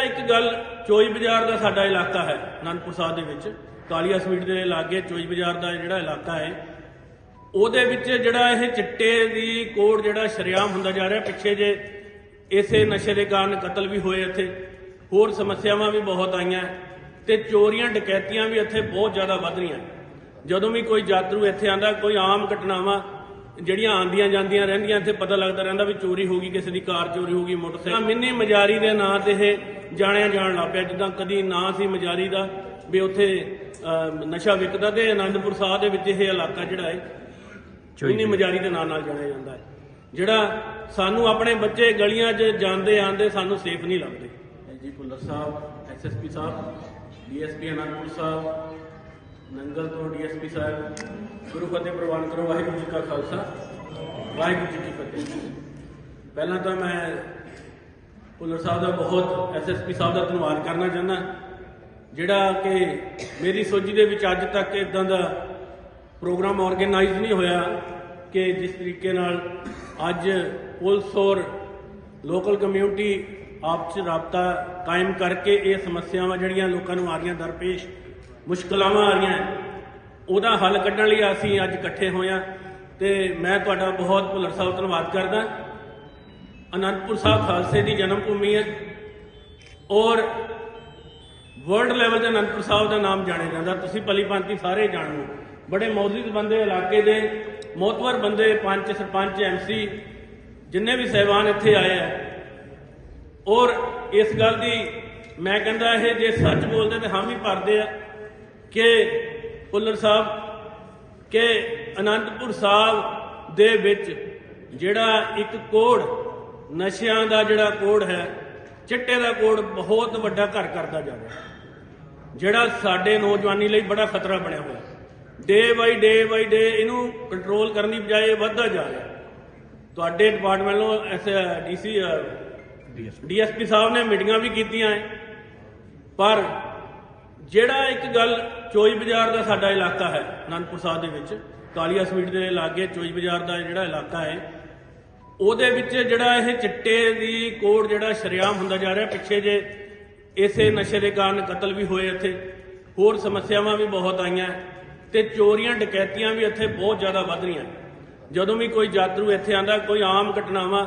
ਇੱਕ ਗੱਲ, ਚੋਈ ਬਾਜ਼ਾਰ ਦਾ ਸਾਡਾ ਇਲਾਕਾ ਹੈ, ਅਨੰਦਪੁਰ ਸਾਹਿਬ ਦੇ ਵਿੱਚ। ਕਾਲੀਆ ਸਵੀਟ ਦੇ ਲਾਗੇ ਚੋਈ ਬਾਜ਼ਾਰ ਦਾ ਜਿਹੜਾ ਇਲਾਕਾ ਹੈ, ਉਹਦੇ ਵਿੱਚ ਜਿਹੜਾ ਇਹ ਚਿੱਟੇ ਦੀ ਕੋੜ ਜਿਹੜਾ ਸ਼ਰਿਆਮ ਹੁੰਦਾ ਜਾ ਰਿਹਾ, ਪਿੱਛੇ ਜੇ ਇਸੇ ਨਸ਼ੇ ਦੇ ਕਾਰਨ ਕਤਲ ਵੀ ਹੋਏ ਇੱਥੇ। ਹੋਰ ਸਮੱਸਿਆਵਾਂ ਵੀ ਬਹੁਤ ਆਈਆਂ, ਤੇ ਚੋਰੀਆਂ, ਡਕੈਤੀਆਂ ਵੀ ਇੱਥੇ ਬਹੁਤ ਜ਼ਿਆਦਾ ਵੱਧ ਰਹੀਆਂ। ਜਦੋਂ ਵੀ ਕੋਈ ਯਾਤਰੂ ਇੱਥੇ ਆਂਦਾ ਕੋਈ ਆਮ ਘਟਨਾਵਾਂ ਜਿਹੜੀਆਂ ਆਂਦੀਆਂ ਜਾਂਦੀਆਂ ਰਹਿੰਦੀਆਂ ਇੱਥੇ ਪਤਾ ਲੱਗਦਾ ਰਹਿੰਦਾ ਵੀ ਚੋਰੀ ਹੋ ਗਈ ਕਿਸੇ ਦੀ ਕਾਰ ਚੋਰੀ ਹੋ ਗਈ ਮੋਟਰਸਾਈਕਲ। ਮਿੰਨੀ ਮਜਾਰੀ ਦੇ ਨਾਂ ਤੇ ਇਹ ਜਾਣਿਆ ਜਾਣ ਲੱਗ ਪਿਆ ਜਿੱਦਾਂ ਕਦੀ ਨਾਂ ਸੀ ਮਜਾਰੀ ਦਾ ਵੀ ਉੱਥੇ ਨਸ਼ਾ ਵਿਕਦਾ ਤੇ ਆਨੰਦਪੁਰ ਸਾਹਿਬ ਦੇ ਵਿੱਚ ਇਹ ਇਲਾਕਾ ਜਿਹੜਾ ਹੈ ਚੋਈਨੀ ਮਜਾਰੀ ਦੇ ਨਾਂ ਨਾਲ ਜਾਣਿਆ ਜਾਂਦਾ ਹੈ ਜਿਹੜਾ ਸਾਨੂੰ ਆਪਣੇ ਬੱਚੇ ਗਲੀਆਂ 'ਚ ਜਾਂਦੇ ਆਂਦੇ ਸਾਨੂੰ ਸੇਫ ਨਹੀਂ ਲੱਗਦੇ। ਜੀ ਭੁੱਲਰ ਸਾਹਿਬ ਐਸਐਸਪੀ ਸਾਹਿਬ ਡੀਐਸਪੀ ਅਨੰਦਪੁਰ ਸਾਹਿਬ ਨੰਗਲ ਤੋਂ ਡੀਐਸਪੀ ਸਾਹਿਬ, ਗੁਰੂ ਫਤਿਹ ਪ੍ਰਵਾਨ ਕਰੋ, ਵਾਹਿਗੁਰੂ ਜੀ ਕਾ ਖਾਲਸਾ, ਵਾਹਿਗੁਰੂ ਜੀ ਕੀ ਫਤਿਹ। ਪਹਿਲਾਂ ਤਾਂ ਮੈਂ ਭੁੱਲਰ ਸਾਹਿਬ ਦਾ ਬਹੁਤ ਐਸਐਸਪੀ ਸਾਹਿਬ ਦਾ ਧੰਨਵਾਦ ਕਰਨਾ ਚਾਹੁੰਦਾ, ਜਿਹੜਾ ਕਿ ਮੇਰੀ ਸੋਝੀ ਦੇ ਵਿੱਚ ਅੱਜ ਤੱਕ ਇਦਾਂ ਦਾ ਪ੍ਰੋਗਰਾਮ ਆਰਗੇਨਾਈਜ਼ ਨਹੀਂ ਹੋਇਆ ਕਿ ਜਿਸ ਤਰੀਕੇ ਨਾਲ ਅੱਜ ਪੁਲਿਸ ਔਰ ਲੋਕਲ ਕਮਿਊਨਿਟੀ ਆਪਸ ਚ ਰਾਬਤਾ ਕਾਇਮ ਕਰਕੇ ਇਹ ਸਮੱਸਿਆਵਾਂ ਜਿਹੜੀਆਂ ਲੋਕਾਂ ਨੂੰ ਆ ਰਹੀਆਂ ਦਰਪੇਸ਼ ਮੁਸ਼ਕਲਾਵਾਂ ਆ ਰਹੀਆਂ। ਉਹਦਾ ਹੱਲ ਕੱਢਣ ਲਈ ਅਸੀਂ ਅੱਜ ਇਕੱਠੇ ਹੋਏ ਹਾਂ ਤੇ ਮੈਂ ਤੁਹਾਡਾ ਬਹੁਤ ਭੁੱਲਰ ਸਾਹਿਬ ਧੰਨਵਾਦ ਕਰਦਾ। ਅਨੰਦਪੁਰ ਸਾਹਿਬ ਖਾਲਸੇ ਦੀ ਜਨਮ ਭੂਮੀ ਹੈ ਔਰ ਵਰਲਡ ਲੈਵਲ ਤੇ ਅਨੰਦਪੁਰ ਸਾਹਿਬ ਦਾ ਨਾਮ ਜਾਣਿਆ ਜਾਂਦਾ। ਤੁਸੀਂ ਭਲੀ ਭਾਂਤੀ ਸਾਰੇ ਜਾਣੋ। ਬੜੇ ਮੌਜੂਦ ਬੰਦੇ ਇਲਾਕੇ ਦੇ ਮੋਤਵਰ ਬੰਦੇ ਪੰਚ ਸਰਪੰਚ ਐਮਸੀ ਜਿੰਨੇ ਵੀ ਸਹਿਬਾਨ ਇੱਥੇ ਆਏ ਆ। ਔਰ ਇਸ ਗੱਲ ਦੀ ਮੈਂ ਕਹਿੰਦਾ ਇਹ ਜੇ ਸੱਚ ਬੋਲਦੇ ਤੇ ਹਾਮੀ ਭਰਦੇ ਆ। ਕਿ ਪੁੱਲਰ ਸਾਹਿਬ, ਕਿ ਅਨੰਦਪੁਰ ਸਾਹਿਬ ਦੇ ਵਿੱਚ ਜਿਹੜਾ ਇੱਕ ਕੋੜ, ਨਸ਼ਿਆਂ ਦਾ ਜਿਹੜਾ ਕੋੜ ਹੈ, ਚਿੱਟੇ ਦਾ ਕੋੜ ਬਹੁਤ ਵੱਡਾ ਘਰ ਕਰਦਾ ਜਾ ਰਿਹਾ। ਜਿਹੜਾ ਸਾਡੇ ਨੌਜਵਾਨੀ ਲਈ ਬੜਾ ਖਤਰਾ ਬਣਿਆ ਹੋਇਆ। ਡੇ ਬਾਈ ਡੇ ਬਾਈ ਡੇ ਇਹਨੂੰ ਕੰਟਰੋਲ ਕਰਨ ਦੀ ਬਜਾਏ ਵੱਧਦਾ ਜਾ ਰਿਹਾ। ਤੁਹਾਡੇ ਡਿਪਾਰਟਮੈਂਟ ਨੂੰ ਐਸ ਡੀਸੀ ਡੀਐਸਪੀ ਸਾਹਿਬ ਨੇ ਮੀਟਿੰਗਾਂ ਵੀ ਕੀਤੀਆਂ ਹੈ। ਪਰ ਜਿਹੜਾ ਇੱਕ ਗੱਲ ਚੋਈ ਬਾਜ਼ਾਰ ਦਾ ਸਾਡਾ ਇਲਾਕਾ ਹੈ, ਅਨੰਦਪੁਰ ਸਾਹਿਬ ਦੇ ਵਿੱਚ, ਕਾਲੀਆ ਸਵੀਟ ਦੇ ਲਾਗੇ ਚੋਈ ਬਾਜ਼ਾਰ ਦਾ ਜਿਹੜਾ ਇਲਾਕਾ ਹੈ, ਉਹਦੇ ਵਿੱਚ ਜਿਹੜਾ ਇਹ ਚਿੱਟੇ ਦੀ ਕੋੜ ਜਿਹੜਾ ਸ਼ਰਿਆਮ ਹੁੰਦਾ ਜਾ ਰਿਹਾ, ਪਿੱਛੇ ਜੇ ਇਸੇ ਨਸ਼ੇ ਦੇ ਕਾਰਨ ਕਤਲ ਵੀ ਹੋਏ ਇੱਥੇ, ਹੋਰ ਸਮੱਸਿਆਵਾਂ ਵੀ ਬਹੁਤ ਆਈਆਂ, ਤੇ ਚੋਰੀਆਂ, ਡਕੈਤੀਆਂ ਵੀ ਇੱਥੇ ਬਹੁਤ ਜ਼ਿਆਦਾ ਵੱਧ ਰਹੀਆਂ। ਜਦੋਂ ਵੀ ਕੋਈ ਯਾਤਰੂ ਇੱਥੇ ਆਂਦਾ ਕੋਈ ਆਮ ਘਟਨਾਵਾਂ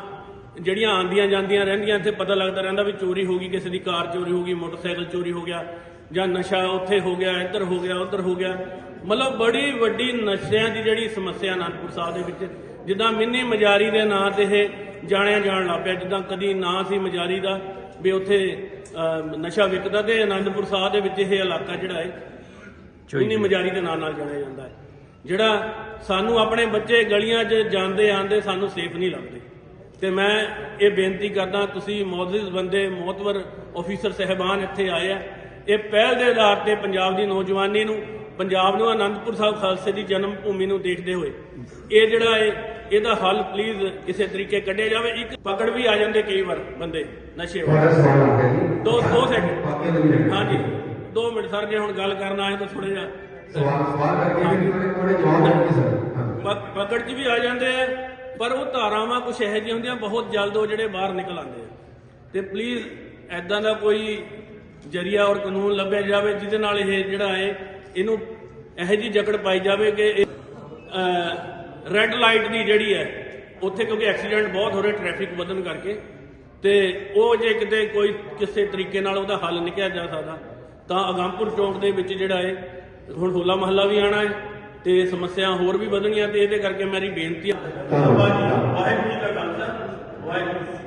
ਜਿਹੜੀਆਂ ਆਂਦੀਆਂ ਜਾਂਦੀਆਂ ਰਹਿੰਦੀਆਂ, ਇੱਥੇ ਪਤਾ ਲੱਗਦਾ ਰਹਿੰਦਾ ਵੀ ਚੋਰੀ ਹੋ ਗਈ, ਕਿਸੇ ਦੀ ਕਾਰ ਚੋਰੀ ਹੋ ਗਈ, ਮੋਟਰਸਾਈਕਲ ਚੋਰੀ ਹੋ ਗਿਆ ਜਾਂ ਨਸ਼ਾ ਉੱਥੇ ਹੋ ਗਿਆ ਇੱਧਰ ਹੋ ਗਿਆ ਉੱਧਰ ਹੋ ਗਿਆ। ਮਤਲਬ ਬੜੀ ਵੱਡੀ ਨਸ਼ਿਆਂ ਦੀ ਜਿਹੜੀ ਸਮੱਸਿਆ ਅਨੰਦਪੁਰ ਸਾਹਿਬ ਦੇ ਵਿੱਚ ਜਿੱਦਾਂ ਮਿੰਨੀ ਮਜਾਰੀ ਦੇ ਨਾਂ ਤੇ ਇਹ ਜਾਣਿਆ ਜਾਣ ਲੱਗ ਪਿਆ ਜਿੱਦਾਂ ਕਦੀ ਨਾਂ ਸੀ ਮਜਾਰੀ ਦਾ ਵੀ ਉੱਥੇ ਨਸ਼ਾ ਵਿਕਦਾ ਤੇ ਆਨੰਦਪੁਰ ਸਾਹਿਬ ਦੇ ਵਿੱਚ ਇਹ ਇਲਾਕਾ ਜਿਹੜਾ ਹੈ ਚੋਈਨੀ ਮਜਾਰੀ ਦੇ ਨਾਂ ਨਾਲ ਜਾਣਿਆ ਜਾਂਦਾ ਹੈ। ਜਿਹੜਾ ਸਾਨੂੰ ਆਪਣੇ ਬੱਚੇ ਗਲੀਆਂ 'ਚ ਜਾਂਦੇ ਆਂਦੇ ਸਾਨੂੰ ਸੇਫ ਨਹੀਂ ਲੱਗਦੇ ਤੇ ਮੈਂ ਇਹ ਬੇਨਤੀ ਕਰਦਾ ਤੁਸੀਂ ਮੌਜੂਦ ਬੰਦੇ ਮੋਤਵਰ ਅਫੀਸਰ ਸਹਿਬਾਨ ਇੱਥੇ ਆਏ ਆ ਇਹ ਪਹਿਲ ਦੇ ਆਧਾਰ ਤੇ ਪੰਜਾਬ ਦੀ ਨੌਜਵਾਨੀ ਨੂੰ ਪੰਜਾਬ ਨੂੰ ਆਨੰਦਪੁਰ ਸਾਹਿਬ ਖਾਲਸੇ ਦੀ ਜਨਮ ਭੂਮੀ ਨੂੰ ਦੇਖਦੇ ਹੋਏ ਇਹ ਜਿਹੜਾ ਹੈ ਇਹਦਾ ਹੱਲ ਪਲੀਜ਼ ਕਿਸੇ ਤਰੀਕੇ ਕੱਢਿਆ ਜਾਵੇ। ਇੱਕ ਪਕੜ ਵੀ ਆ ਜਾਂਦੇ ਕਈ ਵਾਰ ਬੰਦੇ ਨਸ਼ੇ ਵਾਲੇ। ਦੋ ਸੈਕਿੰਡ। ਹਾਂਜੀ। 2 ਮਿੰਟ ਸਰ ਜੇ ਹੁਣ ਗੱਲ ਕਰਨ ਆਏ ਤਾਂ ਥੋੜਾ ਜਿਹਾ ਸਵਾਲ ਸਵਾਲ ਕਰਕੇ ਵੀ ਥੋੜੇ ਥੋੜੇ ਜਵਾਬ ਦੇਣਗੇ ਸਰ। ਹਾਂ ਪਕ- ਪਕੜ 'ਚ ਵੀ ਆ ਜਾਂਦੇ ਆ ਪਰ ਉਹ ਧਾਰਾਵਾਂ ਕੁਝ ਇਹੋ ਜਿਹੀਆਂ ਹੁੰਦੀਆਂ ਬਹੁਤ ਜਲਦ ਉਹ ਜਿਹੜੇ ਬਾਹਰ ਨਿਕਲ ਆਉਂਦੇ ਆ। ਤੇ ਪਲੀਜ਼ ਐਦਾਂ ਦਾ ਕੋਈ ਜਰੀਆ ਔਰ ਕਾਨੂੰਨ ਲੱਭਿਆ ਜਾਵੇ, ਜਿਹਦੇ ਨਾਲ ਇਹ ਜਿਹੜਾ ਹੈ ਇਹਨੂੰ ਇਹੋ ਜਿਹੀ ਜਕੜ ਪਾਈ ਜਾਵੇ ਕਿ ਰੈੱਡ ਲਾਈਟ ਦੀ ਜਿਹੜੀ ਹੈ, ਉੱਥੇ ਕਿਉਂਕਿ ਐਕਸੀਡੈਂਟ ਬਹੁਤ ਹੋ ਰਹੇ ਟ੍ਰੈਫਿਕ ਵਧਣ ਕਰਕੇ, ਤੇ ਉਹ ਜੇ ਕਿਤੇ ਕੋਈ ਕਿਸੇ ਤਰੀਕੇ ਨਾਲ ਉਹਦਾ ਹੱਲ ਨਿਕਲਿਆ ਜਾ ਸਕਦਾ, ਤਾਂ ਅਗੰਪੁਰ ਚੌਂਕ ਦੇ ਵਿੱਚ ਜਿਹੜਾ ਹੈ ਹੁਣ ਹੋਲਾ ਮਹੱਲਾ ਵੀ ਆਣਾ ਹੈ, ਤੇ ਸਮੱਸਿਆ ਹੋਰ ਵੀ ਵਧਣੀਆਂ ਤੇ ਇਹਦੇ ਕਰਕੇ ਮੇਰੀ ਬੇਨਤੀ ਹੈ। ਧੰਨਵਾਦ ਵਾਹਿਗੁਰੂ